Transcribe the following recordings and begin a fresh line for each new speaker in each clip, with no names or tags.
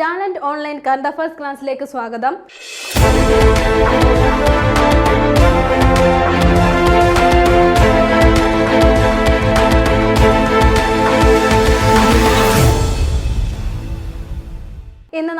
Talent online current affairs ക്ലാസ്സിലേക്ക് സ്വാഗതം.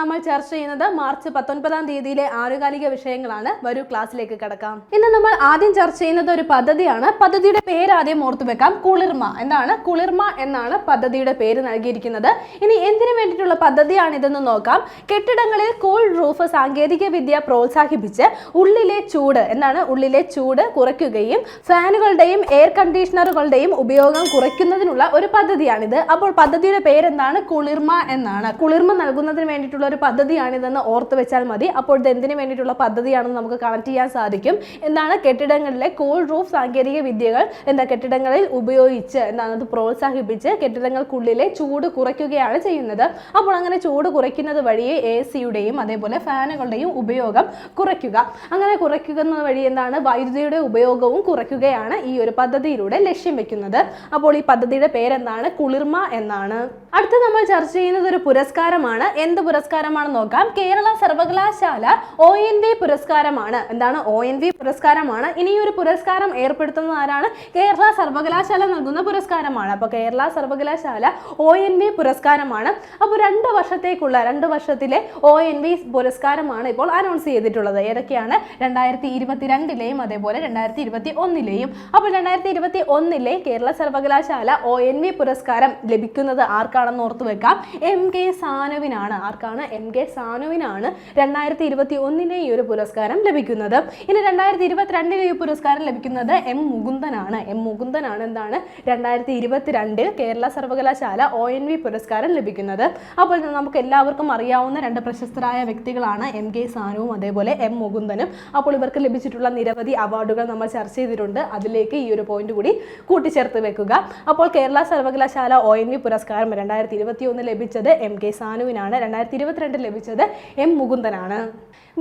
നമ്മൾ ചർച്ച ചെയ്യുന്നത് മാർച്ച് പത്തൊൻപതാം തീയതിയിലെ ആനുകാലിക വിഷയങ്ങളാണ്. വരൂ ക്ലാസ്സിലേക്ക് കടക്കാം. ഇന്ന് നമ്മൾ ആദ്യം ചർച്ച ചെയ്യുന്നത് ഒരു പദ്ധതിയാണ്. പദ്ധതിയുടെ പേര് ആദ്യം ഓർത്തു വെക്കാം. കുളിർമ. എന്താണ്? കുളിർമ എന്നാണ് പദ്ധതിയുടെ പേര് നൽകിയിരിക്കുന്നത്. ഇനി എന്തിനു വേണ്ടിയിട്ടുള്ള പദ്ധതിയാണ് ഇതെന്ന് നോക്കാം. കെട്ടിടങ്ങളിൽ കൂൾ റൂഫ് സാങ്കേതിക വിദ്യ പ്രോത്സാഹിപ്പിച്ച് ഉള്ളിലെ ചൂട് എന്താണ്? ഉള്ളിലെ ചൂട് കുറയ്ക്കുകയും ഫാനുകളുടെയും എയർ കണ്ടീഷണറുകളുടെയും ഉപയോഗം കുറയ്ക്കുന്നതിനുള്ള ഒരു പദ്ധതിയാണിത്. അപ്പോൾ പദ്ധതിയുടെ പേരെന്താണ്? കുളിർമ എന്നാണ്. കുളിർമ നൽകുന്നതിന് വേണ്ടിയിട്ടുള്ള ഒരു പദ്ധതിയാണിതെന്ന് ഓർത്ത് വെച്ചാൽ മതി. അപ്പോൾ ഇത് എന്തിനു വേണ്ടിയിട്ടുള്ള പദ്ധതിയാണെന്ന് നമുക്ക് കണക്ട് ചെയ്യാൻ സാധിക്കും. എന്താണ് കെട്ടിടങ്ങളിലെ കൂൾ റൂഫ് സാങ്കേതിക വിദ്യകൾ എന്താ കെട്ടിടങ്ങളിൽ ഉപയോഗിച്ച് എന്താണ് അത് പ്രോത്സാഹിപ്പിച്ച് കെട്ടിടങ്ങൾക്കുള്ളിലെ ചൂട് കുറയ്ക്കുകയാണ് ചെയ്യുന്നത്. അപ്പോൾ അങ്ങനെ ചൂട് കുറയ്ക്കുന്നത് വഴി എ സിയുടെയും അതേപോലെ ഫാനുകളുടെയും ഉപയോഗം കുറയ്ക്കുക. അങ്ങനെ കുറയ്ക്കുന്നത് വഴി എന്താണ് വൈദ്യുതിയുടെ ഉപയോഗവും കുറയ്ക്കുകയാണ് ഈ ഒരു പദ്ധതിയിലൂടെ ലക്ഷ്യം വെക്കുന്നത്. അപ്പോൾ ഈ പദ്ധതിയുടെ പേരെന്താണ്? കുളിർമ എന്നാണ്. അടുത്ത നമ്മൾ ചർച്ച ചെയ്യുന്നത് ഒരു പുരസ്കാരമാണ്. എന്ത് പുരസ്കാരമാണെന്ന് നോക്കാം. കേരള സർവകലാശാല ഒ എൻ വി പുരസ്കാരമാണ്. എന്താണ് ഒ എൻ വി പുരസ്കാരമാണ്. ഇനി ഒരു പുരസ്കാരം ഏർപ്പെടുത്തുന്നത് ആരാണ്? കേരള സർവകലാശാല നൽകുന്ന പുരസ്കാരമാണ്. അപ്പോൾ കേരള സർവകലാശാല ഒ എൻ വി പുരസ്കാരമാണ്. അപ്പോൾ രണ്ട് വർഷത്തേക്കുള്ള രണ്ട് വർഷത്തിലെ ഒ എൻ വി പുരസ്കാരമാണ് ഇപ്പോൾ അനൗൺസ് ചെയ്തിട്ടുള്ളത്. ഏതൊക്കെയാണ്? രണ്ടായിരത്തി ഇരുപത്തിരണ്ടിലെയും അതേപോലെ രണ്ടായിരത്തി ഇരുപത്തി ഒന്നിലെയും അപ്പോൾ രണ്ടായിരത്തി ഇരുപത്തി ഒന്നിലെ കേരള സർവകലാശാല ഒ എൻ വി പുരസ്കാരം ലഭിക്കുന്നത് ആർക്കാണെന്ന് ഓർത്തു വെക്കാം? എം കെ സാനുവിനാണ്. ആർക്കാണ്? എം കെ സാനുവിനാണ് രണ്ടായിരത്തി ഇരുപത്തി ഒന്നിലെ ഈ ഒരു പുരസ്കാരം ലഭിക്കുന്നത്. ഇനി രണ്ടായിരത്തി ഇരുപത്തിരണ്ടിലെ ഈ പുരസ്കാരം ലഭിക്കുന്നത് എം മുകുന്ദനാണ്. എം മുകുന്ദനാണ് എന്താണ് രണ്ടായിരത്തി ഇരുപത്തിരണ്ടിൽ കേരള സർവകലാശാല ഒ എൻ വി പുരസ്കാരം ലഭിക്കുന്നത്. അപ്പോൾ നമുക്ക് എല്ലാവർക്കും അറിയാവുന്ന രണ്ട് പ്രശസ്തരായ വ്യക്തികളാണ് എം കെ സാനുവും അതേപോലെ എം മുകുന്ദനും. അപ്പോൾ ഇവർക്ക് ലഭിച്ചിട്ടുള്ള നിരവധി അവാർഡുകൾ നമ്മൾ ചർച്ച ചെയ്തിട്ടുണ്ട്. അതിലേക്ക് ഈ ഒരു പോയിന്റ് കൂടി കൂട്ടിച്ചേർത്ത് വെക്കുക. അപ്പോൾ കേരള സർവകലാശാല ഒ എൻ വി പുരസ്കാരം രണ്ടായിരത്തി ഇരുപത്തി ഒന്ന് ലഭിച്ചത് എം കെ സാനുവിനാണ്. രണ്ടായിരത്തി ഇരുപത്തിരണ്ടിൽ ലഭിച്ചത് എം മുകുന്ദനാണ്.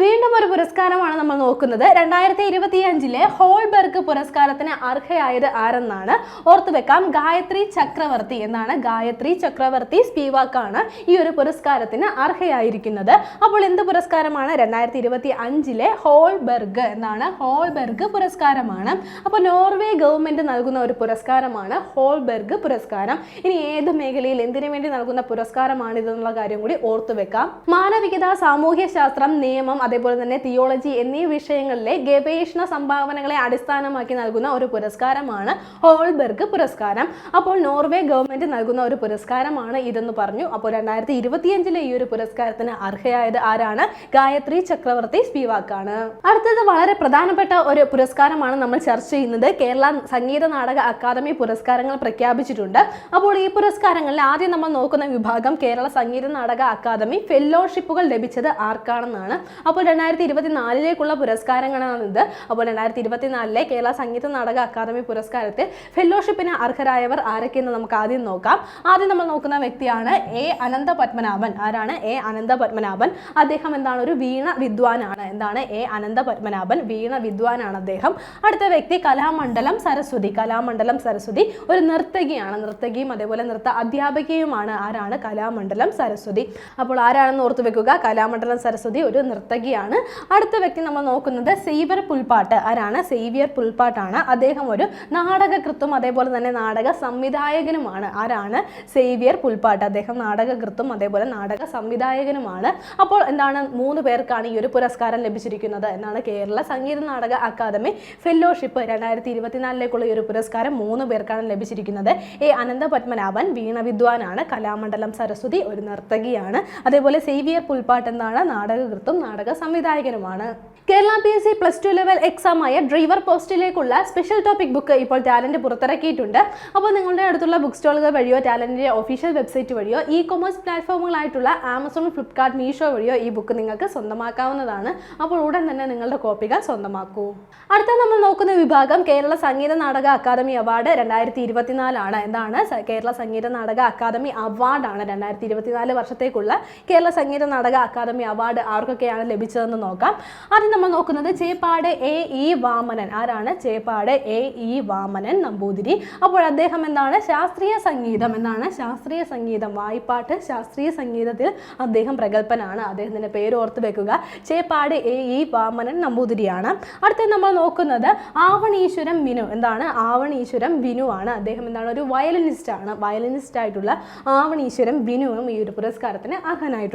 വീണ്ടും ഒരു പുരസ്കാരമാണ് നമ്മൾ നോക്കുന്നത്. രണ്ടായിരത്തി ഇരുപത്തി അഞ്ചിലെ ഹോൾബർഗ് പുരസ്കാരത്തിന് അർഹയായത് ആരെന്നാണ് ഓർത്തു വെക്കാം. ഗായത്രി ചക്രവർത്തി എന്നാണ് ഗായത്രി ചക്രവർത്തി സ്പീവാക്കാണ് ഈ ഒരു പുരസ്കാരത്തിന് അർഹയായിരിക്കുന്നത്. അപ്പോൾ എന്ത് പുരസ്കാരമാണ്? രണ്ടായിരത്തി ഇരുപത്തി അഞ്ചിലെ ഹോൾബർഗ് എന്നാണ് ഹോൾബെർഗ് പുരസ്കാരമാണ്. അപ്പോൾ നോർവേ ഗവൺമെന്റ് നൽകുന്ന ഒരു പുരസ്കാരമാണ് ഹോൾബെർഗ് പുരസ്കാരം. ഇനി ഏത് മേഖലയിൽ എന്തിനു വേണ്ടി നൽകുന്ന പുരസ്കാരമാണ് ഇതെന്നുള്ള കാര്യം കൂടി ഓർത്തു വെക്കാം. മാനവികത സാമൂഹ്യ ശാസ്ത്രം നിയമം അതേപോലെ തന്നെ തിയോളജി എന്നീ വിഷയങ്ങളിലെ ഗവേഷണ സംഭാവനകളെ അടിസ്ഥാനമാക്കി നൽകുന്ന ഒരു പുരസ്കാരമാണ് ഹോൾബർഗ് പുരസ്കാരം. അപ്പോൾ നോർവേ ഗവൺമെന്റ് നൽകുന്ന ഒരു പുരസ്കാരമാണ് ഇതെന്ന് പറഞ്ഞു. അപ്പോൾ രണ്ടായിരത്തി ഇരുപത്തിയഞ്ചിലെ ഈ ഒരു പുരസ്കാരത്തിന് അർഹയായത് ആരാണ്? ഗായത്രി ചക്രവർത്തി സ്പീവാക്കാണ്. അടുത്തത് വളരെ പ്രധാനപ്പെട്ട ഒരു പുരസ്കാരമാണ് നമ്മൾ ചർച്ച ചെയ്യുന്നത്. കേരള സംഗീത നാടക അക്കാദമി പുരസ്കാരങ്ങൾ പ്രഖ്യാപിച്ചിട്ടുണ്ട്. അപ്പോൾ ഈ പുരസ്കാരങ്ങളിൽ ആദ്യം നമ്മൾ നോക്കുന്ന വിഭാഗം കേരള സംഗീത നാടക അക്കാദമി ഫെല്ലോഷിപ്പുകൾ ലഭിച്ചത് ആർക്കാണെന്നാണ്. അപ്പോൾ രണ്ടായിരത്തി ഇരുപത്തിനാലിലേക്കുള്ള പുരസ്കാരങ്ങളാണിത്. അപ്പോൾ രണ്ടായിരത്തി ഇരുപത്തിനാലിലെ കേരള സംഗീത നാടക അക്കാദമി പുരസ്കാരത്തിൽ ഫെല്ലോഷിപ്പിന് അർഹരായവർ ആരൊക്കെയെന്ന് നമുക്ക് ആദ്യം നോക്കാം. ആദ്യം നമ്മൾ നോക്കുന്ന വ്യക്തിയാണ് എ അനന്ത പത്മനാഭൻ. ആരാണ്? എ അനന്ത പത്മനാഭൻ. അദ്ദേഹം എന്താണ്? ഒരു വീണ വിദ്വാനാണ്. എന്താണ്? എ അനന്ത പത്മനാഭൻ വീണ വിദ്വാനാണ് അദ്ദേഹം. അടുത്ത വ്യക്തി കലാമണ്ഡലം സരസ്വതി. കലാമണ്ഡലം സരസ്വതി ഒരു നർത്തകിയാണ്. നർത്തകിയും അതേപോലെ നൃത്ത അധ്യാപികയുമാണ്. ആരാണ്? കലാമണ്ഡലം സരസ്വതി. അപ്പോൾ ആരാണെന്ന് ഓർത്ത് വെക്കുക. കലാമണ്ഡലം സരസ്വതി ഒരു നർത്തകിയാണ്. അടുത്ത വ്യക്തി നമ്മൾ നോക്കുന്നത് സേവ്യർ പുൽപ്പാട്ട്. ആരാണ്? സേവ്യർ പുൽപ്പാട്ടാണ്. അദ്ദേഹം ഒരു നാടകകൃത്തും അതേപോലെ തന്നെ നാടക സംവിധായകനുമാണ്. ആരാണ്? സേവ്യർ പുൽപ്പാട്ട്. അദ്ദേഹം നാടകകൃത്തും അതേപോലെ നാടക സംവിധായകനുമാണ്. അപ്പോൾ എന്താണ് മൂന്ന് പേർക്കാണ് ഈ ഒരു പുരസ്കാരം ലഭിച്ചിരിക്കുന്നത് എന്നാണ് കേരള സംഗീത നാടക അക്കാദമി ഫെല്ലോഷിപ്പ് രണ്ടായിരത്തി ഇരുപത്തിനാലിലേക്കുള്ള ഈ ഒരു പുരസ്കാരം മൂന്ന് പേർക്കാണ് ലഭിച്ചിരിക്കുന്നത്. എ അനന്ത പത്മനാഭൻ വീണ വിദ്വാനാണ് കലാമണ്ഡലം സരസ്വതി ഒരു നർത്തകിയാണ്. അതേപോലെ സേവിയർ പുൽപ്പാട്ട് എന്നാണ് നാടകകൃത്തും നാടക സംവിധായകനുമാണ്. Kerala P S C plus two level എക്സാമായ driver പോസ്റ്റിലേക്കുള്ള സ്പെഷ്യൽ ടോപ്പിക് ബുക്ക് ഇപ്പോൾ ടാലന്റ് പുറത്തിറക്കിയിട്ടുണ്ട്. അപ്പോൾ നിങ്ങളുടെ അടുത്തുള്ള ബുക്ക് സ്റ്റോളുകൾ വഴിയോ ടാലന്റിന്റെ ഒഫീഷ്യൽ വെബ്സൈറ്റ് വഴിയോ ഇ കൊമേഴ്സ് പ്ലാറ്റ്ഫോമുകളായിട്ടുള്ള ആമസോൺ ഫ്ലിപ്കാർട്ട് മീഷോ വഴിയോ ഈ ബുക്ക് നിങ്ങൾക്ക് സ്വന്തമാക്കാവുന്നതാണ്. അപ്പോൾ ഉടൻ തന്നെ നിങ്ങളുടെ കോപ്പികൾ സ്വന്തമാക്കൂ. അടുത്ത നമ്മൾ നോക്കുന്ന വിഭാഗം കേരള സംഗീത നാടക അക്കാദമി അവാർഡ് രണ്ടായിരത്തി ഇരുപത്തിനാലാണ് എന്താണ്? കേരള സംഗീത നാടക അക്കാദമി അവാർഡാണ് രണ്ടായിരത്തി ഇരുപത്തിനാല് വർഷത്തേക്കുള്ള കേരള സംഗീത നാടക അക്കാദമി അവാർഡ് ആർക്കൊക്കെയാണ് ലഭിച്ചതെന്ന് നോക്കാം. ആദ്യം നമ്മൾ നോക്കുന്നത് ചേപ്പാട് എ ഇ വാമനൻ. ആരാണ്? Cheppad A E Vamanan Namboothiri. അപ്പോൾ അദ്ദേഹം എന്താണ്? ശാസ്ത്രീയ സംഗീതം എന്നാണ്. ശാസ്ത്രീയ സംഗീതം വായ്പാട്ട് ശാസ്ത്രീയ സംഗീതത്തിൽ അദ്ദേഹം പ്രഗത്ഭനാണ്. അദ്ദേഹത്തിന്റെ പേര് ഓർത്ത് വെക്കുക. ചേപ്പാട് എ ഇ വാമനൻ നമ്പൂതിരിയാണ്. അടുത്ത നമ്മൾ നോക്കുന്നത് ആവണീശ്വരം വിനു. എന്താണ്? ആവണീശ്വരം വിനു ആണ്. അദ്ദേഹം എന്താണ്? ഒരു വയലിനിസ്റ്റ് ആണ് വയലിനിസ്റ്റ് ആയിട്ടുള്ള ആവണീശ്വരം വിനുവും ഈ ഒരു പുരസ്കാരത്തിന് അർഹനായിട്ടുണ്ട്.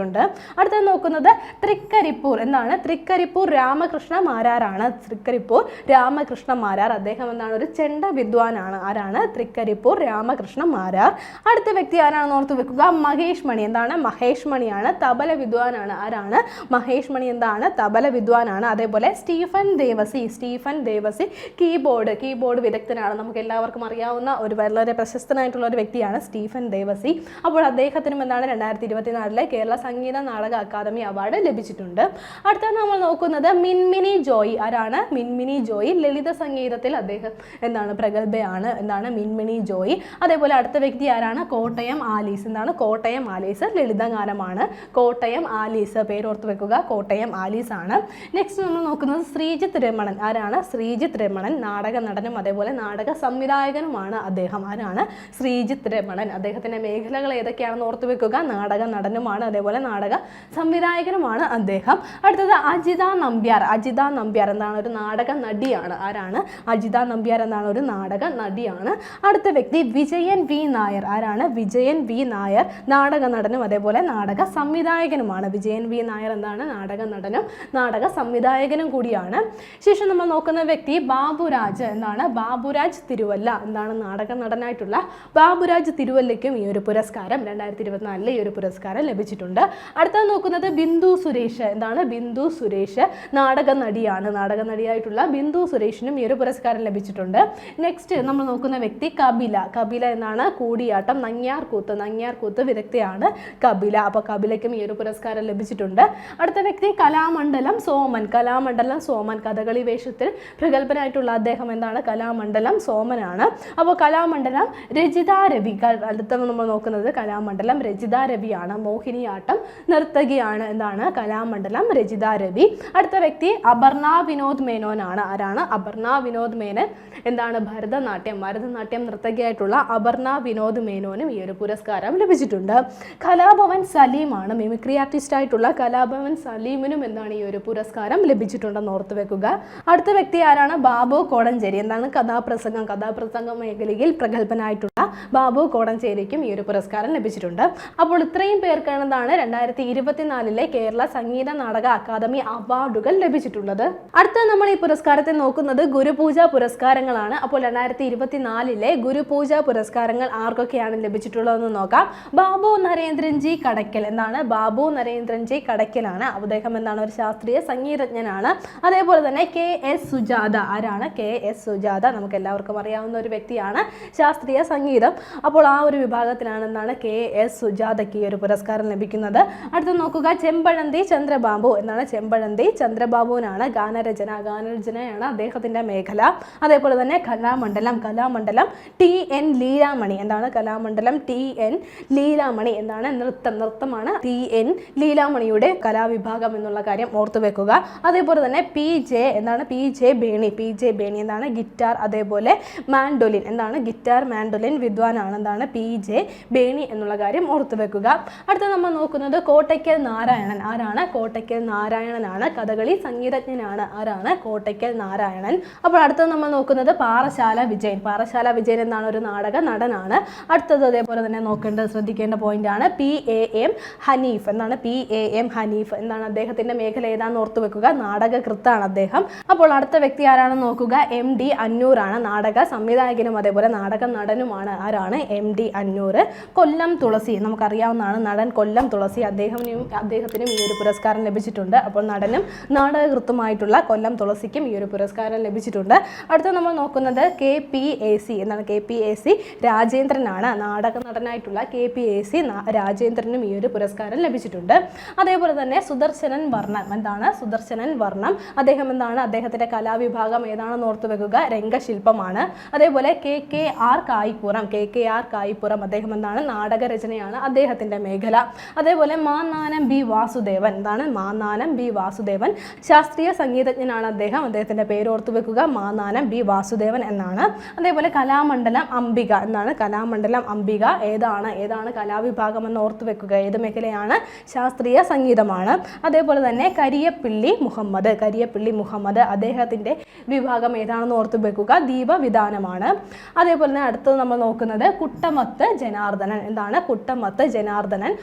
അടുത്തത് നോക്കുന്നത് തൃക്കരിപ്പൂർ. എന്നാണ് തൃക്കരിപ്പൂർ രാമകൃഷ്ണ മാരാറാണ് തൃക്കരിപ്പൂർ രാമകൃഷ്ണ മാരാർ. അദ്ദേഹം എന്താണ്? ഒരു ചെണ്ട വിദ്വാനാണ്. ആരാണ്? തൃക്കരിപ്പൂർ രാമകൃഷ്ണ മാരാർ. അടുത്ത വ്യക്തി ആരാണെന്ന് ഓർത്ത് വെക്കുക? മഹേഷ് മണി. എന്താണ്? മഹേഷ് മണിയാണ്. തബല വിദ്വാനാണ്. ആരാണ്? മഹേഷ് മണി എന്താണ്? തബല വിദ്വാനാണ്. അതേപോലെ Stephen Devassy. Stephen Devassy keyboard. Keyboard വിദഗ്ധനാണ്. നമുക്ക് എല്ലാവർക്കും അറിയാവുന്ന ഒരു വളരെ പ്രശസ്തനായിട്ടുള്ള ഒരു വ്യക്തിയാണ് സ്റ്റീഫൻ ദേവസി. അപ്പോൾ അദ്ദേഹത്തിനും എന്താണ്? രണ്ടായിരത്തി ഇരുപത്തിനാലിലെ കേരള സംഗീത നാടക അക്കാദമി അവാർഡ് ലഭിച്ചിട്ടുണ്ട്. അടുത്ത നമ്മൾ നോക്കുന്നത് മിൻമിനി ജോയി. ആരാണ്? മിൻമിനി ജോയി. ലളിത സംഗീതത്തിൽ അദ്ദേഹം എന്താണ്? പ്രഗത്ഭയാണ്. എന്താണ്? മിൻമിനി ജോയി. അതേപോലെ അടുത്ത വ്യക്തി ആരാണ്? കോട്ടയം ആലീസ്. എന്താണ്? കോട്ടയം ആലീസ് ലളിതഗാനമാണ്. കോട്ടയം ആലീസ്. പേരോർത്ത് വെക്കുക. കോട്ടയം ആലീസ് ആണ്. നെക്സ്റ്റ് നമ്മൾ നോക്കുന്നത് ശ്രീജിത് രമണൻ. ആരാണ്? ശ്രീജിത് രമണൻ. നാടക നടനും അതേപോലെ നാടക സംവിധായകനുമാണ് അദ്ദേഹം. ആരാണ്? ശ്രീജിത് രമണൻ. അദ്ദേഹത്തിന്റെ മേഖലകൾ ഏതൊക്കെയാണെന്ന് ഓർത്ത് വെക്കുക. നാടക നടനുമാണ്. അതേപോലെ നാടക സംവിധായകനുമാണ് അദ്ദേഹം. അടുത്തത് അജിത നമ്പ്യാർ. അജിത നമ്പ്യാർ എന്താണ്? ഒരു നാടക നടിയാണ്. ആരാണ്? അജിത നമ്പ്യാർ എന്നാണ് ഒരു നാടക നടിയാണ്. അടുത്ത വ്യക്തി വിജയൻ വി നായർ. ആരാണ്? വിജയൻ വി നായർ നാടക നടനും അതേപോലെ നാടക സംവിധായകനുമാണ്. വിജയൻ വി നായർ എന്താണ്? നാടക നടനും നാടക സംവിധായകനും കൂടിയാണ്. ശേഷം നമ്മൾ നോക്കുന്ന വ്യക്തി ബാബുരാജ് എന്താണ്? ബാബുരാജ് തിരുവല്ല. എന്താണ്? നാടക നടനായിട്ടുള്ള ബാബുരാജ് തിരുവല്ലയ്ക്കും ഈ ഒരു പുരസ്കാരം രണ്ടായിരത്തി ഇരുപത്തിനാലിലെ ഈ ഒരു പുരസ്കാരം ലഭിച്ചിട്ടുണ്ട്. അടുത്തത് നോക്കുന്നത് ബിന്ദു സുരേഷ്. എന്താണ്? ബിന്ദു സുരേഷ് നാടക നടിയാണ്. നാടക നടിയായിട്ടുള്ള ബിന്ദു സുരേഷിനും ഈ ഒരു പുരസ്കാരം ലഭിച്ചിട്ടുണ്ട്. നെക്സ്റ്റ് നമ്മൾ നോക്കുന്ന വ്യക്തി കപില. കപില എന്നാണ് കൂടിയാട്ടം. നങ്ങ്യാർ കൂത്ത് നങ്ങ്യാർ കൂത്ത് വിദഗ്ധയാണ് കപില. അപ്പോൾ കപിലയ്ക്കും ഈ ഒരു പുരസ്കാരം ലഭിച്ചിട്ടുണ്ട്. അടുത്ത വ്യക്തി കലാമണ്ഡലം സോമൻ. കലാമണ്ഡലം സോമൻ കഥകളി വേഷത്തിൽ പ്രഗത്ഭനായിട്ടുള്ള അദ്ദേഹം എന്താണ്? കലാമണ്ഡലം സോമനാണ്. അപ്പോൾ കലാമണ്ഡലം രജിത രവി. അടുത്ത നമ്മൾ നോക്കുന്നത് കലാമണ്ഡലം രജിത രവിയാണ്. മോഹിനിയാട്ടം നർത്തകിയാണ് എന്താണ് കലാമണ്ഡലം രചിത രവി. അടുത്ത വ്യക്തി അപർണ വിനോദ് മേനോനാണ് ആരാണ്? അപർണ വിനോദ് മേനൻ എന്താണ് ഭരതനാട്യം? ഭരതനാട്യം നർത്തകിയായിട്ടുള്ള അപർണ വിനോദ് മേനോനും ഈ ഒരു പുരസ്കാരം ലഭിച്ചിട്ടുണ്ട്. കലാഭവൻ സലീമാണ് മിമിക്രി ആർട്ടിസ്റ്റ് ആയിട്ടുള്ള കലാഭവൻ സലീമിനും എന്താണ് ഈ ഒരു പുരസ്കാരം ലഭിച്ചിട്ടുണ്ടെന്ന് ഓർത്തു വെക്കുക. അടുത്ത വ്യക്തി ആരാണ്? ബാബു കോടഞ്ചേരി. എന്താണ് കഥാപ്രസംഗം? കഥാപ്രസംഗ മേഖലയിൽ പ്രഗത്ഭനായിട്ടുള്ള ബാബു കോടഞ്ചേരിക്കും ഈ ഒരു പുരസ്കാരം ലഭിച്ചിട്ടുണ്ട്. അപ്പോൾ ഇത്രയും പേർക്കാണ് എന്താണ് രണ്ടായിരത്തി ഇരുപത്തിനാലിലെ കേരള സംഗീത നാടക അക്കാദമി അവാർഡുകൾ ലഭിച്ചിട്ടുള്ളത്. അടുത്ത നമ്മൾ ഈ പുരസ്കാരത്തെ നോക്കുന്നത് ഗുരുപൂജ പുരസ്കാരങ്ങളാണ്. അപ്പോൾ രണ്ടായിരത്തി ഇരുപത്തിനാലിലെ ഗുരുപൂജ പുരസ്കാരങ്ങൾ ആർക്കൊക്കെയാണ് ലഭിച്ചിട്ടുള്ളതെന്ന് നോക്കാം. ബാബു നരേന്ദ്രൻജി കടക്കൽ എന്നാണ്. ബാബു നരേന്ദ്രൻജി കടക്കലാണ്. അദ്ദേഹം എന്താണ്? ഒരു ശാസ്ത്രീയ സംഗീതജ്ഞനാണ്. അതേപോലെ തന്നെ കെ എസ് സുജാത. ആരാണ്? K S Sujatha. നമുക്ക് എല്ലാവർക്കും അറിയാവുന്ന ഒരു വ്യക്തിയാണ്. ശാസ്ത്രീയ സംഗീതം. അപ്പോൾ ആ ഒരു വിഭാഗത്തിലാണ് എന്താണ്? കെ എസ് സുജാതയ്ക്ക് ഈ ഒരു പുരസ്കാരം ലഭിക്കുന്നത്. അടുത്ത നോക്കുക ചെമ്പഴന്തി ചന്ദ്രബാബു എന്നാണ്. ചെമ്പഴന്തി ചന്ദ്രബാബുവിനാണ് ഗാനരചന. ഗാനരചനയാണ് അദ്ദേഹത്തിന്റെ മേഖല. അതേപോലെ തന്നെ കലാമണ്ഡലം. കലാമണ്ഡലം ടി എൻ ലീലാമണി എന്താണ് കലാമണ്ഡലം. ടി എൻ ലീലാമണി എന്താണ് നൃത്തം. നൃത്തമാണ് ടി എൻ ലീലാമണിയുടെ കലാവിഭാഗം എന്നുള്ള കാര്യം ഓർത്തു വെക്കുക. അതേപോലെ തന്നെ പി ജെ എന്താണ് P J Berny. P J Berny എന്താണ് ഗിറ്റാർ. അതേപോലെ മാൻഡോലിൻ എന്താണ് ഗിറ്റാർ മാൻഡോലിൻ വിദ്വാനാണ് എന്താണ് പി ജെ ബേണി എന്നുള്ള കാര്യം ഓർത്തു വെക്കുക. അടുത്ത നമ്മൾ നോക്കുന്നത് കോട്ടയ്ക്കൽ നാരായണൻ. ആരാണ്? കോട്ടയ്ക്കൽ നാരായണനാണ്. കഥകളി സംഗീതജ്ഞനാണ്. ആരാണ്? കോട്ടയ്ക്കൽ നാരായണൻ. അപ്പോൾ അടുത്തത് നമ്മൾ നോക്കുന്നത് പാറശാല വിജയൻ. പാറശാല വിജയൻ എന്നാണ് ഒരു നാടക നടനാണ്. അടുത്തത് അതേപോലെ തന്നെ നോക്കേണ്ട ശ്രദ്ധിക്കേണ്ട പോയിന്റ് ആണ് പി എ എം ഹനീഫ്. എന്നാണ് പി എ എം ഹനീഫ്? എന്നാണ് അദ്ദേഹത്തിന്റെ മേഖല ഏതാണെന്ന് ഓർത്തു വെക്കുക. നാടകകൃത്താണ് അദ്ദേഹം. അപ്പോൾ അടുത്ത വ്യക്തി ആരാണെന്ന് നോക്കുക? എം ഡി അന്നൂറാണ്. നാടക സംവിധായകനും അതേപോലെ നാടക നടനുമാണ്. ആരാണ്? M D Annoor Kollam Thulasi. നമുക്കറിയാവുന്നതാണ് നടൻ കൊല്ലം തുളസി അദ്ദേഹത്തിനും അദ്ദേഹത്തിനും ഈ ഒരു പുരസ്കാരം ലഭിച്ചിട്ടുണ്ട്. അപ്പോൾ നടനും നാടകകൃത്തുമായിട്ടുള്ള കൊല്ലം തുളസിക്കും ഈ ഒരു പുരസ്കാരം ലഭിച്ചിട്ടുണ്ട്. അടുത്ത നമ്മൾ നോക്കുന്നത് കെ പി എ സി. എന്നാണ് കെ പി എ സി? രാജേന്ദ്രനാണ്. നാടക നടനായിട്ടുള്ള കെ പി എ സി രാജേന്ദ്രനും ഈ ഒരു പുരസ്കാരം ലഭിച്ചിട്ടുണ്ട്. അതേപോലെ തന്നെ സുദർശനൻ വർണം. എന്താണ്? സുദർശനൻ വർണം. അദ്ദേഹം എന്താണ്? അദ്ദേഹത്തിന്റെ കലാവിഭാഗം ഏതാണെന്ന് ഓർത്തു വെക്കുക. രംഗശില്പമാണ്. അതേപോലെ K K R Kayippuram. K K R Kayippuram അദ്ദേഹം എന്താണ്? നാടക രചനയാണ് അദ്ദേഹത്തിന്റെ മേഖല. അതേപോലെ മാന്നാനം ബി വാസുദേവൻ. എന്താണ് മാന്നാനം ബി വാസുദേവൻ. ശാസ്ത്രീയ സംഗീതജ്ഞനാണ് അദ്ദേഹം. അദ്ദേഹത്തിന്റെ പേര് ഓർത്തു വെക്കുക. മാന്നാനം ബി വാസുദേവൻ എന്നാണ്. അതേപോലെ കലാമണ്ഡലം അംബിക എന്നാണ്. കലാമണ്ഡലം അംബിക ഏതാണ്? ഏതാണ് കലാവിഭാഗം എന്ന് ഓർത്തു വെക്കുക. ഏത് മേഖലയാണ്? ശാസ്ത്രീയ സംഗീതമാണ്. അതേപോലെ തന്നെ കരിയപ്പിള്ളി മുഹമ്മദ്. കരിയപ്പിള്ളി മുഹമ്മദ് അദ്ദേഹത്തിന്റെ വിഭാഗം ഏതാണെന്ന് ഓർത്തു വെക്കുക. ദീപവിധാനമാണ്. അതേപോലെ തന്നെ അടുത്തത് നമ്മൾ നോക്കുന്നത് കുട്ടമത്ത് ജനാർദ്ദനൻ. എന്താണ്? കുട്ടമത്ത് ജനാർദ്ദനൻ.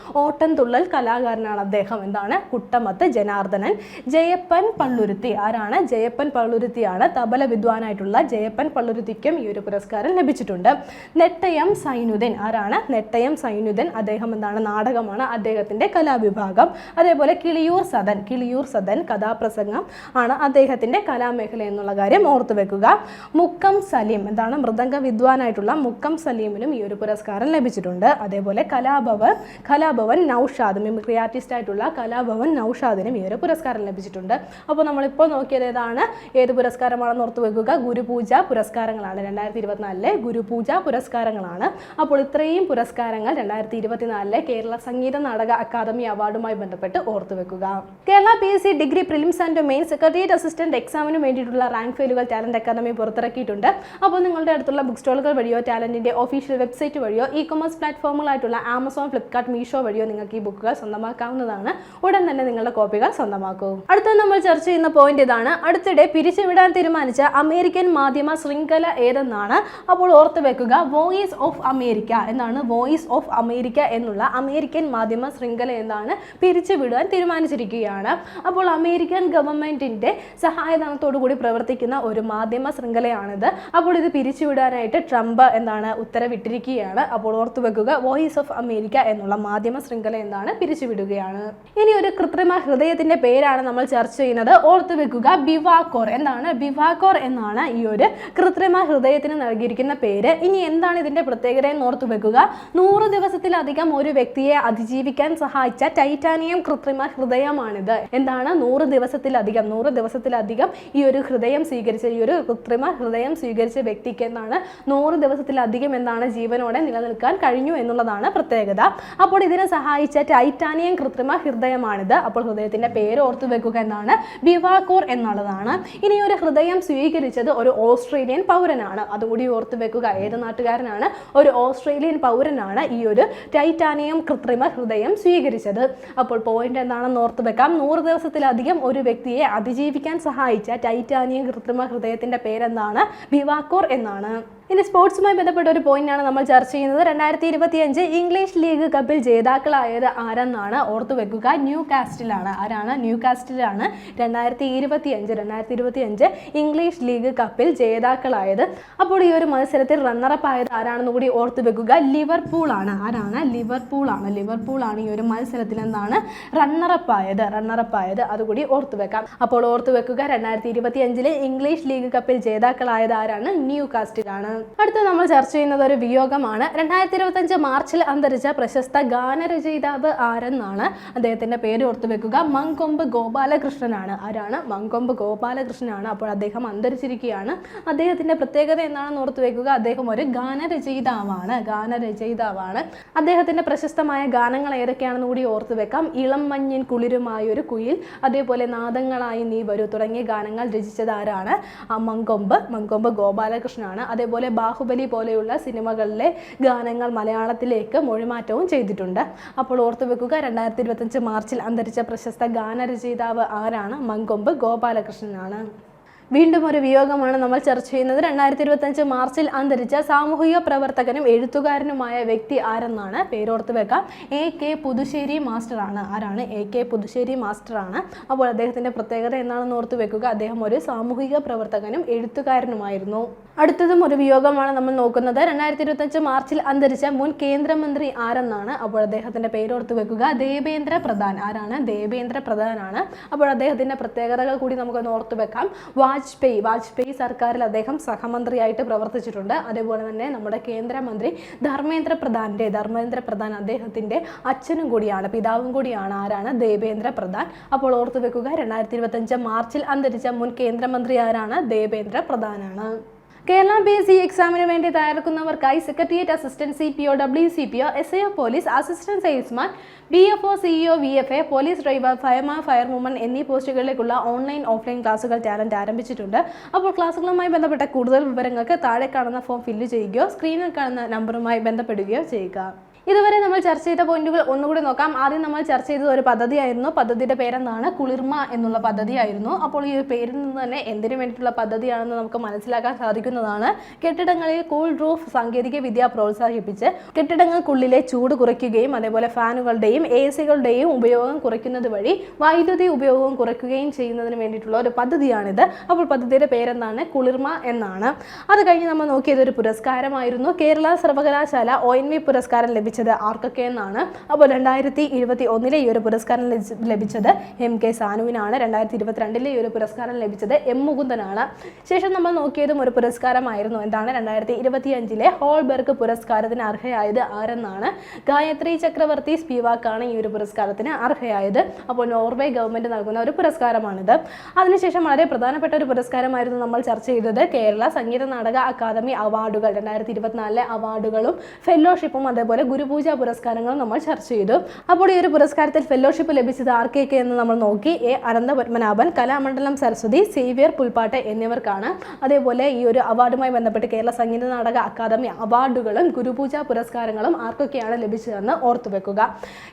ഓട്ടംതുള്ളൽ കലാകാരനാണ് അദ്ദേഹം. എന്താണ്? കുട്ടമത്ത് ജനാർദ്ദനൻ. ജയപ്പൻ പള്ളുരുത്തി. ആരാണ്? ജയപ്പൻ പള്ളുരുത്തിയാണ്. തബല വിദ്വാനായിട്ടുള്ള ജയപ്പൻ പള്ളുരുത്തിക്കും ഈ ഒരു പുരസ്കാരം ലഭിച്ചിട്ടുണ്ട്. നെട്ടയം സൈനുദ്ദീൻ. ആരാണ്? നെട്ടയം സൈനുദ്ദീൻ. അദ്ദേഹം എന്താണ്? നാടകമാണ് അദ്ദേഹത്തിന്റെ കലാവിഭാഗം. അതേപോലെ കിളിയൂർ സദൻ. കിളിയൂർ സദൻ കഥാപ്രസംഗം ആണ് അദ്ദേഹത്തിന്റെ കലാമേഖല എന്നുള്ള കാര്യം ഓർത്തു വെക്കുക. മുക്കം സലീം. എന്താണ്? മൃദംഗ വിദ്വാനായിട്ടുള്ള മുക്കം സലീമിനും ഈ ഒരു പുരസ്കാരം ലഭിച്ചിട്ടുണ്ട്. അതേപോലെ കലാഭവൻ കലാഭവൻ നൌഷാദ് മിമിക്രി ആർട്ടിസ്റ്റ് ആയിട്ടുള്ള കലാഭവൻ നൌഷാദിനും ഈ ഒരു പുരസ്കാരം ലഭിച്ചിട്ടുണ്ട്. അപ്പോൾ നമ്മളിപ്പോൾ നോക്കിയത് ഏതാണ്? ഏത് പുരസ്കാരമാണെന്ന് ഓർത്ത് വെക്കുക. ഗുരുപൂജ പുരസ്കാരങ്ങളാണ് രണ്ടായിരത്തി ഇരുപത്തിനാലിലെ ഗുരുപൂജ പുരസ്കാരങ്ങളാണ്. അപ്പോൾ ഇത്രയും പുരസ്കാരങ്ങൾ രണ്ടായിരത്തി ഇരുപത്തിനാലിലെ കേരള സംഗീത നാടക അക്കാദമി അവാർഡുമായി ബന്ധപ്പെട്ട് ഓർത്തു വെക്കുക. Kerala P S C degree prelims and main secretariat assistant എക്സാമിന് വേണ്ടിയിട്ടുള്ള റാങ്ക് ഫെയിലുകൾ ടാലന്റ് അക്കാദമി പുറത്തിറക്കിയിട്ടുണ്ട്. അപ്പോൾ നിങ്ങളുടെ അടുത്തുള്ള ബുക്ക് സ്റ്റോളുകൾ വഴിയോ ടാലന്റിന്റെ ഒഫീഷ്യൽ വെബ്സൈറ്റ് വഴിയോ ഇ കൊമേഴ്സ് പ്ലാറ്റ്ഫോമുകളായിട്ടുള്ള ആമസോൺ ഫ്ലിപ്കാർട്ട് മീഷോ വഴിയോ നിങ്ങൾക്ക് ഈ ബുക്കുകൾ സ്വന്തമാക്കാവുന്നതാണ്. ഉടൻ തന്നെ നിങ്ങളുടെ കോപ്പികൾ സ്വന്തമാക്കൂ. അടുത്ത നമ്മൾ ചർച്ച ചെയ്യുന്ന പോയിന്റ് ഇതാണ്. അടുത്തിടെ പിരിച്ചുവിടാൻ തീരുമാനിച്ച അമേരിക്കൻ മാധ്യമ ശൃംഖല ഏതെന്നാണ്? അപ്പോൾ ഓർത്ത് വെക്കുക വോയിസ് ഓഫ് അമേരിക്ക എന്നാണ് വോയിസ് ഓഫ് അമേരിക്ക എന്നുള്ള അമേരിക്കൻ മാധ്യമ ശൃംഖല എന്നാണ് പിരിച്ചുവിടാൻ തീരുമാനിച്ചിരിക്കുകയാണ്. അപ്പോൾ അമേരിക്കൻ ഗവൺമെന്റിന്റെ സഹായധനത്തോടു കൂടി പ്രവർത്തിക്കുന്ന ഒരു മാധ്യമ ശൃംഖലയാണിത്. അപ്പോൾ ഇത് പിരിച്ചുവിടാനായിട്ട് ട്രംപ് എന്താണ് ഉത്തരവിട്ടിരിക്കുകയാണ്. അപ്പോൾ ഓർത്തു വെക്കുക വോയിസ് ഓഫ് അമേരിക്ക എന്നുള്ള മാധ്യമ ശൃംഖല എന്താണ് പിരിച്ചുവിടുകയാണ്. ഇനി ഒരു കൃത്രിമ ഹൃദയത്തിന്റെ പേരാണ് നമ്മൾ ചർച്ച ചെയ്യുന്നത്. ഓർത്തു വെക്കുക ബിവാക്കോർ. എന്താണ് ബിവാക്കോർ എന്നാണ് ഈ ഒരു കൃത്രിമ ഹൃദയത്തിന് നൽകിയിരിക്കുന്ന പേര്. ഇനി എന്താണ് ഇതിന്റെ പ്രത്യേകത എന്ന് ഓർത്തു വെക്കുക. നൂറ് ദിവസത്തിലധികം ഒരു വ്യക്തിയെ അതിജീവിക്കാൻ സഹായിച്ച ടൈറ്റാനിയം കൃത്രിമ ഹൃദയമാണിത്. എന്താണ് നൂറ് ദിവസത്തിലധികം നൂറ് ദിവസത്തിലധികം ഈ ഒരു ഹൃദയം സ്വീകരിച്ച ഈ ഒരു കൃത്രിമ ഹൃദയം സ്വീകരിച്ച വ്യക്തിക്ക് എന്താണ് നൂറ് ദിവസത്തിലധികം എന്താണ് ജീവനോടെ നിലനിൽക്കാൻ കഴിഞ്ഞു എന്നുള്ളതാണ് പ്രത്യേകത. അപ്പോൾ ഇതിനെ സഹായിച്ച ടൈറ്റാനിയം കൃത്രിമ ഹൃദയമാണിത്. അപ്പോൾ ഹൃദയത്തിന്റെ പേര് ഓർത്തു വെക്കുക എന്നാണ് ബിവാക്കോർ എന്നുള്ളതാണ്. ഇനി ഒരു ഹൃദയം സ്വീകരിച്ചത് ഒരു ഓസ്ട്രേലിയൻ പൗരനാണ്. അതുകൂടി ഓർത്തു വെക്കുക ഏത് നാട്ടുകാരനാണ്? ഒരു ഓസ്ട്രേലിയൻ പൗരനാണ് ഈ ഒരു ടൈറ്റാനിയം കൃത്രിമ ഹൃദയം സ്വീകരിച്ചത്. അപ്പോൾ പോയിന്റ് എന്താണെന്ന് ഓർത്തു വെക്കാം. നൂറ് ദിവസത്തിലധികം ഒരു വ്യക്തിയെ അതിജീവിക്കാൻ സഹായിച്ച ടൈറ്റാനിയം കൃത്രിമ ഹൃദയത്തിന്റെ പേരെന്താണ്? ബിവാക്കോർ എന്നാണ്. ഇനി സ്പോർട്സുമായി ബന്ധപ്പെട്ട ഒരു പോയിന്റാണ് നമ്മൾ ചർച്ച ചെയ്യുന്നത്. രണ്ടായിരത്തി ഇരുപത്തിയഞ്ച് ഇംഗ്ലീഷ് ലീഗ് കപ്പിൽ ജേതാക്കളായത് ആരെന്നാണ് ഓർത്തു വെക്കുക. ന്യൂ കാസ്റ്റിലാണ് ആരാണ്? ന്യൂ കാസ്റ്റിലാണ് രണ്ടായിരത്തി ഇരുപത്തിയഞ്ച് രണ്ടായിരത്തി ഇരുപത്തിയഞ്ച് ഇംഗ്ലീഷ് ലീഗ് കപ്പിൽ ജേതാക്കളായത്. അപ്പോൾ ഈ ഒരു മത്സരത്തിൽ റണ്ണറപ്പ് ആയത് ആരാണെന്ന് കൂടി ഓർത്തു വെക്കുക. ലിവർപൂൾ ആണ് ആരാണ്? ലിവർപൂൾ ആണ് ലിവർപൂൾ ആണ് ഈ ഒരു മത്സരത്തിൽ എന്താണ്? റണ്ണറപ്പ് ആയത്. റണ്ണറപ്പ് ആയത് അതുകൂടി ഓർത്തു വെക്കാം. അപ്പോൾ ഓർത്തു വെക്കുക. രണ്ടായിരത്തി ഇരുപത്തിയഞ്ചിലെ ഇംഗ്ലീഷ് ലീഗ് കപ്പിൽ ജേതാക്കളായത് ആരാണ്? ന്യൂ കാസ്റ്റിലാണ് അടുത്ത നമ്മൾ ചർച്ച ചെയ്യുന്നത് ഒരു വിയോഗമാണ്. രണ്ടായിരത്തി ഇരുപത്തഞ്ച് മാർച്ചിൽ അന്തരിച്ച പ്രശസ്ത ഗാനരചയിതാവ് ആരെന്നാണ് അദ്ദേഹത്തിന്റെ പേര് ഓർത്തു വെക്കുക. മങ്കൊമ്പ് ഗോപാലകൃഷ്ണനാണ്. ആരാണ്? മങ്കൊമ്പ് ഗോപാലകൃഷ്ണനാണ്. അപ്പോൾ അദ്ദേഹം അന്തരിച്ചിരിക്കുകയാണ്. അദ്ദേഹത്തിന്റെ പ്രത്യേകത എന്താണെന്ന് ഓർത്തു വെക്കുക. അദ്ദേഹം ഒരു ഗാനരചയിതാവാണ്. ഗാനരചയിതാവാണ്. അദ്ദേഹത്തിന്റെ പ്രശസ്തമായ ഗാനങ്ങൾ ഏതൊക്കെയാണെന്ന് കൂടി ഓർത്തു വെക്കാം. ഇളം മഞ്ഞിൻ കുളിരുമായ ഒരു കുയിൽ അതേപോലെ നാദങ്ങളായി നീ വരൂ തുടങ്ങിയ ഗാനങ്ങൾ രചിച്ചത് ആരാണ്? മങ്കൊമ്പ്. മങ്കൊമ്പ് ഗോപാലകൃഷ്ണനാണ്. അതേപോലെ ബാഹുബലി പോലെയുള്ള സിനിമകളിലെ ഗാനങ്ങൾ മലയാളത്തിലേക്ക് മൊഴിമാറ്റവും ചെയ്തിട്ടുണ്ട്. അപ്പോൾ ഓർത്തു വെക്കുക രണ്ടായിരത്തി ഇരുപത്തഞ്ച് മാർച്ചിൽ അന്തരിച്ച പ്രശസ്ത ഗാനരചയിതാവ് ആരാണ്? മങ്കൊമ്പ് ഗോപാലകൃഷ്ണനാണ്. വീണ്ടും ഒരു വിയോഗമാണ് നമ്മൾ ചർച്ച ചെയ്യുന്നത്. രണ്ടായിരത്തി ഇരുപത്തഞ്ച് മാർച്ചിൽ അന്തരിച്ച സാമൂഹിക പ്രവർത്തകനും എഴുത്തുകാരനുമായ വ്യക്തി ആരെന്നാണ് പേരോർത്ത് വെക്കാം. എ കെ പുതുശ്ശേരി മാസ്റ്ററാണ് ആരാണ്? എ കെ പുതുശ്ശേരി മാസ്റ്ററാണ് അപ്പോൾ അദ്ദേഹത്തിന്റെ പ്രത്യേകത എന്താണെന്ന് ഓർത്ത് വെക്കുക. അദ്ദേഹം ഒരു സാമൂഹിക പ്രവർത്തകനും എഴുത്തുകാരനുമായിരുന്നു. അടുത്തതും ഒരു വിയോഗമാണ് നമ്മൾ നോക്കുന്നത്. രണ്ടായിരത്തി ഇരുപത്തഞ്ച് മാർച്ചിൽ അന്തരിച്ച മുൻ കേന്ദ്രമന്ത്രി ആരെന്നാണ്? അപ്പോൾ അദ്ദേഹത്തിന്റെ പേരോർത്ത് വെക്കുക. ദേവേന്ദ്ര പ്രധാൻ. ആരാണ്? ദേവേന്ദ്ര പ്രധാനാണ്. അപ്പോൾ അദ്ദേഹത്തിന്റെ പ്രത്യേകതകൾ കൂടി നമുക്കൊന്ന് ഓർത്ത് വെക്കാം. വാജ്പേയി. വാജ്പേയി സർക്കാരിൽ അദ്ദേഹം സഹമന്ത്രിയായിട്ട് പ്രവർത്തിച്ചിട്ടുണ്ട്. അതേപോലെ തന്നെ നമ്മുടെ കേന്ദ്രമന്ത്രി ധർമ്മേന്ദ്ര പ്രധാന്റെ ധർമ്മേന്ദ്ര പ്രധാൻ അദ്ദേഹത്തിന്റെ അച്ഛനും കൂടിയാണ് പിതാവും കൂടിയാണ് ആരാണ്? ദേവേന്ദ്ര പ്രധാൻ. അപ്പോൾ ഓർത്തു വെക്കുക രണ്ടായിരത്തി ഇരുപത്തഞ്ച് മാർച്ചിൽ അന്തരിച്ച മുൻ കേന്ദ്രമന്ത്രി ആരാണ് ദേവേന്ദ്ര പ്രധാനാണ്. കേരള ബി എസ് സി എക്സാമിന് വേണ്ടി തയ്യാറെടുക്കുന്നവർക്കായി secretariat assistant C P O W C P O S I O police assistant salesman B F O CEO V F A police driver fireman firewoman എന്നീ പോസ്റ്റുകളിലേക്കുള്ള ഓൺലൈൻ ഓഫ്ലൈൻ ക്ലാസുകൾ Talent ആരംഭിച്ചിട്ടുണ്ട്. അപ്പോൾ ക്ലാസുകളുമായി ബന്ധപ്പെട്ട കൂടുതൽ വിവരങ്ങൾക്ക് താഴെ കാണുന്ന ഫോം ഫില്ല് ചെയ്യുകയോ സ്ക്രീനിൽ കാണുന്ന നമ്പറുമായി ബന്ധപ്പെടുകയോ ചെയ്യുക. ഇതുവരെ നമ്മൾ ചർച്ച ചെയ്ത പോയിന്റുകൾ ഒന്നുകൂടി നോക്കാം. ആദ്യം നമ്മൾ ചർച്ച ചെയ്തത് ഒരു പദ്ധതിയായിരുന്നു. പദ്ധതിയുടെ പേരെന്താണ്? കുളിർമ എന്നുള്ള പദ്ധതിയായിരുന്നു. അപ്പോൾ ഈ ഒരു പേരിൽ നിന്ന് തന്നെ എന്തിനു വേണ്ടിയിട്ടുള്ള പദ്ധതിയാണെന്ന് നമുക്ക് മനസ്സിലാക്കാൻ സാധിക്കുന്നതാണ്. കെട്ടിടങ്ങളിൽ കൂൾ റൂഫ് സാങ്കേതിക വിദ്യ പ്രോത്സാഹിപ്പിച്ച് കെട്ടിടങ്ങൾക്കുള്ളിലെ ചൂട് കുറയ്ക്കുകയും അതേപോലെ ഫാനുകളുടെയും എ സികളുടെയും ഉപയോഗം കുറയ്ക്കുന്നത് വഴി വൈദ്യുതി ഉപയോഗം കുറയ്ക്കുകയും ചെയ്യുന്നതിന് വേണ്ടിയിട്ടുള്ള ഒരു പദ്ധതിയാണിത്. അപ്പോൾ പദ്ധതിയുടെ പേരെന്താണ്? കുളിർമ എന്നാണ്. അത് കഴിഞ്ഞ് നമ്മൾ നോക്കിയത് ഒരു പുരസ്കാരമായിരുന്നു. കേരള സർവകലാശാല ഒ എൻ വി പുരസ്കാരം ലഭിച്ചത് ആർക്കൊക്കെ എന്നാണ്. അപ്പോൾ രണ്ടായിരത്തി ഇരുപത്തി ഒന്നിലെ ഈ ഒരു പുരസ്കാരം ലഭിച്ചത് എം കെ സാനുവിനാണ്. രണ്ടായിരത്തി ഇരുപത്തിരണ്ടിലെ ഈ ഒരു പുരസ്കാരം ലഭിച്ചത് എം മുകുന്ദനാണ്. ശേഷം നമ്മൾ നോക്കിയതും ഒരു പുരസ്കാരമായിരുന്നു. എന്താണ്? രണ്ടായിരത്തി ഇരുപത്തി അഞ്ചിലെ ഹോൾബെർഗ് പുരസ്കാരത്തിന് അർഹയായത് ആരെന്നാണ്? ഗായത്രി ചക്രവർത്തി സ്പീവാക്കാണ് ഈ ഒരു പുരസ്കാരത്തിന് അർഹയായത്. അപ്പോൾ നോർവേ ഗവൺമെന്റ് നൽകുന്ന ഒരു പുരസ്കാരമാണിത്. അതിനുശേഷം വളരെ പ്രധാനപ്പെട്ട ഒരു പുരസ്കാരമായിരുന്നു നമ്മൾ ചർച്ച ചെയ്തത്. കേരള സംഗീത നാടക അക്കാദമി അവാർഡുകൾ. രണ്ടായിരത്തി ഇരുപത്തിനാലിലെ അവാർഡുകളും ഫെല്ലോഷിപ്പും അതേപോലെ ഗുരുപൂജ പുരസ്കാരങ്ങളും നമ്മൾ ചർച്ച ചെയ്തു. അപ്പോൾ ഈ ഒരു പുരസ്കാരത്തിൽ ഫെലോഷിപ്പ് ലഭിച്ചത് ആർക്കൊക്കെ എന്ന് നമ്മൾ നോക്കി. A Anantha Padmanabhan Kalamandalam Saraswathi Xavier Pulppattu എന്നിവർക്കാണ്. അതേപോലെ ഈ ഒരു അവാർഡുമായി ബന്ധപ്പെട്ട് കേരള സംഗീത നാടക അക്കാദമി അവാർഡുകളും ഗുരുപൂജ പുരസ്കാരങ്ങളും ആർക്കൊക്കെയാണ് ലഭിച്ചതെന്ന് ഓർത്തു വെക്കുക.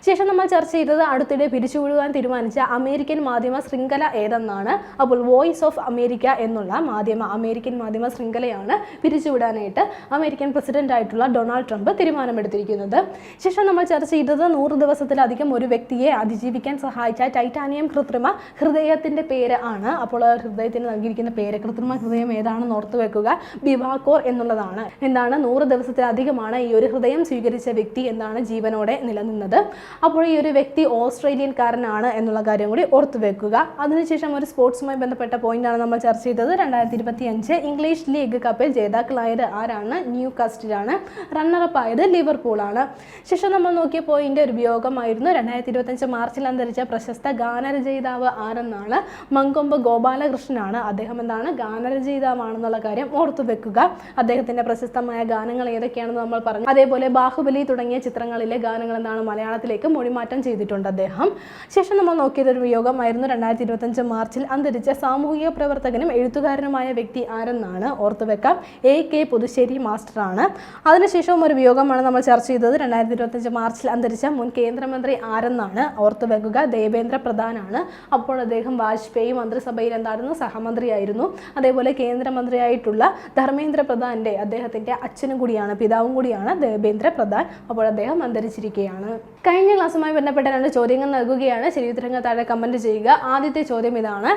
ശേഷം നമ്മൾ ചർച്ച ചെയ്തത് അടുത്തിടെ പിരിച്ചുവിടുവാൻ തീരുമാനിച്ച അമേരിക്കൻ മാധ്യമ ശൃംഖല ഏതെന്നാണ്. അപ്പോൾ വോയിസ് ഓഫ് അമേരിക്ക എന്നുള്ള മാധ്യമ അമേരിക്കൻ മാധ്യമ ശൃംഖലയാണ് പിരിച്ചുവിടാനായിട്ട് അമേരിക്കൻ പ്രസിഡന്റ് ആയിട്ടുള്ള ഡൊണാൾഡ് ട്രംപ് തീരുമാനമെടുത്തിരിക്കുന്നത്. ശേഷം നമ്മൾ ചർച്ച ചെയ്തത് നൂറ് ദിവസത്തിലധികം ഒരു വ്യക്തിയെ അതിജീവിക്കാൻ സഹായിച്ച ടൈറ്റാനിയം കൃത്രിമ ഹൃദയത്തിന്റെ പേര് ആണ്. അപ്പോൾ ഹൃദയത്തിന് നൽകിയിരിക്കുന്ന പേര് കൃത്രിമ ഹൃദയം ഏതാണെന്ന് ഓർത്ത് വെക്കുക. ബിവാക്കോർ എന്നുള്ളതാണ്. എന്താണ്? നൂറ് ദിവസത്തിലധികമാണ് ഈ ഒരു ഹൃദയം സ്വീകരിച്ച വ്യക്തി എന്താണ് ജീവനോടെ നിലനിന്നത്. അപ്പോൾ ഈ ഒരു വ്യക്തി ഓസ്ട്രേലിയൻകാരനാണ് എന്നുള്ള കാര്യം കൂടി ഓർത്തു വെക്കുക. അതിനുശേഷം ഒരു സ്പോർട്സുമായി ബന്ധപ്പെട്ട പോയിന്റാണ് നമ്മൾ ചർച്ച ചെയ്തത്. രണ്ടായിരത്തി ഇരുപത്തി അഞ്ച് ഇംഗ്ലീഷ് ലീഗ് കപ്പിൽ ജേതാക്കളായത് ആരാണ്? ന്യൂ കാസ്റ്റിലാണ് റണ്ണറപ്പ് ആയത് ലിവർപൂളാണ്. ശേഷം നമ്മൾ നോക്കിയ പോയിന്റ് ഒരു വിയോഗമായിരുന്നു രണ്ടായിരത്തി ഇരുപത്തഞ്ച് മാർച്ചിൽ അന്തരിച്ച പ്രശസ്ത ഗാനരചയിതാവ് ആരെന്നാണ്? മങ്കൊമ്പ് ഗോപാലകൃഷ്ണനാണ് അദ്ദേഹം എന്താണ് ഗാനരചയിതാവാണെന്നുള്ള കാര്യം ഓർത്തു വെക്കുക. അദ്ദേഹത്തിന്റെ പ്രശസ്തമായ ഗാനങ്ങൾ ഏതൊക്കെയാണെന്ന് നമ്മൾ പറഞ്ഞു. അതേപോലെ ബാഹുബലി തുടങ്ങിയ ചിത്രങ്ങളിലെ ഗാനങ്ങൾ എന്താണ് മലയാളത്തിലേക്ക് മൊഴിമാറ്റം ചെയ്തിട്ടുണ്ട് അദ്ദേഹം. ശേഷം നമ്മൾ നോക്കിയത് ഒരു വിയോഗമായിരുന്നു രണ്ടായിരത്തി ഇരുപത്തഞ്ച് മാർച്ചിൽ അന്തരിച്ച സാമൂഹിക പ്രവർത്തകനും എഴുത്തുകാരനുമായ വ്യക്തി ആരെന്നാണ്? ഓർത്തു വെക്കാം. എ കെ പുതുശ്ശേരി മാസ്റ്ററാണ്. അതിനുശേഷവും ഒരു വിയോഗമാണ് നമ്മൾ ചർച്ച ചെയ്തത്. രണ്ടായിരത്തി ഇരുപത്തഞ്ച് മാർച്ചിൽ അന്തരിച്ച മുൻ കേന്ദ്രമന്ത്രി ആരെന്നാണ് ഓർത്തു വെക്കുക? ദേവേന്ദ്ര പ്രധാനാണ്. അപ്പോൾ അദ്ദേഹം വാജ്പേയി മന്ത്രിസഭയിൽ എന്തായിരുന്നു? സഹമന്ത്രിയായിരുന്നു. അതേപോലെ കേന്ദ്രമന്ത്രിയായിട്ടുള്ള ധർമ്മേന്ദ്ര പ്രധാന്റെ അദ്ദേഹത്തിന്റെ അച്ഛനും കൂടിയാണ് പിതാവും കൂടിയാണ് ദേവേന്ദ്ര പ്രധാൻ. അപ്പോൾ അദ്ദേഹം അന്തരിച്ചിരിക്കുകയാണ്. കഴിഞ്ഞ ക്ലാസ്സുമായി ബന്ധപ്പെട്ട രണ്ട് ചോദ്യങ്ങൾ നൽകുകയാണ്. ശരിയുത്തരങ്ങൾ താഴെ കമന്റ് ചെയ്യുക. ആദ്യത്തെ ചോദ്യം ഇതാണ്.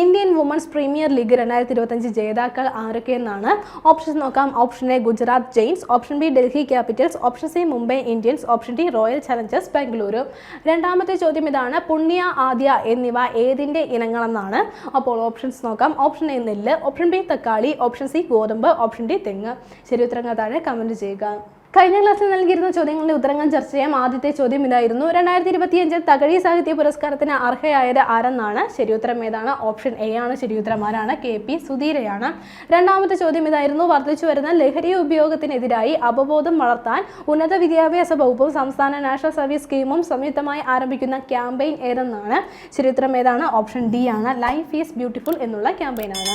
ഇന്ത്യൻ വുമൺസ് പ്രീമിയർ ലീഗ് രണ്ടായിരത്തി ഇരുപത്തഞ്ച് ജേതാക്കൾ ആരൊക്കെയെന്നാണ് ഓപ്ഷൻ നോക്കാം. Option A Gujarat Giants option B Delhi Capitals. Option C Mumbai Indians option D Royal Challengers Bengaluru. രണ്ടാമത്തെ ചോദ്യം ഇതാണ് പുണ്യ ആദ്യ എന്നിവ ഏതിന്റെ ഇനങ്ങളെന്നാണ്. അപ്പോൾ ഓപ്ഷൻസ് നോക്കാം. ഓപ്ഷൻ എ നെല്ല് ഓപ്ഷൻ ബി തക്കാളി ഓപ്ഷൻ സി ഗോതമ്പ് ഓപ്ഷൻ ഡി തെങ്ങ്. ശരി ഉത്തരങ്ങൾ താഴെ കമന്റ് ചെയ്യുക. കഴിഞ്ഞ ക്ലാസ്സിൽ നൽകിയിരുന്ന ചോദ്യങ്ങളുടെ ഉത്തരങ്ങൾ ചർച്ച ചെയ്യാം. ആദ്യത്തെ ചോദ്യം ഇതായിരുന്നു. രണ്ടായിരത്തി ഇരുപത്തിയഞ്ചിൽ തകഴി സാഹിത്യ പുരസ്കാരത്തിന് അർഹയായത് ആരെന്നാണ്? ശരിയുത്തരം ഏതാണ്? ഓപ്ഷൻ എ ആണ്. ശരിയുത്തരം ആരാണ്? കെ പി സുധീരയാണ്. രണ്ടാമത്തെ ചോദ്യം ഇതായിരുന്നു. വർദ്ധിച്ചു വരുന്ന ലഹരി ഉപയോഗത്തിനെതിരായി അവബോധം വളർത്താൻ ഉന്നത വിദ്യാഭ്യാസ വകുപ്പും സംസ്ഥാന നാഷണൽ സർവീസ് സ്കീമും സംയുക്തമായി ആരംഭിക്കുന്ന ക്യാമ്പയിൻ ഏതെന്നാണ്? ശരിയുത്തരം ഏതാണ്? ഓപ്ഷൻ ഡി ആണ്. ലൈഫ് ഈസ് ബ്യൂട്ടിഫുൾ എന്നുള്ള ക്യാമ്പയിനാണ്.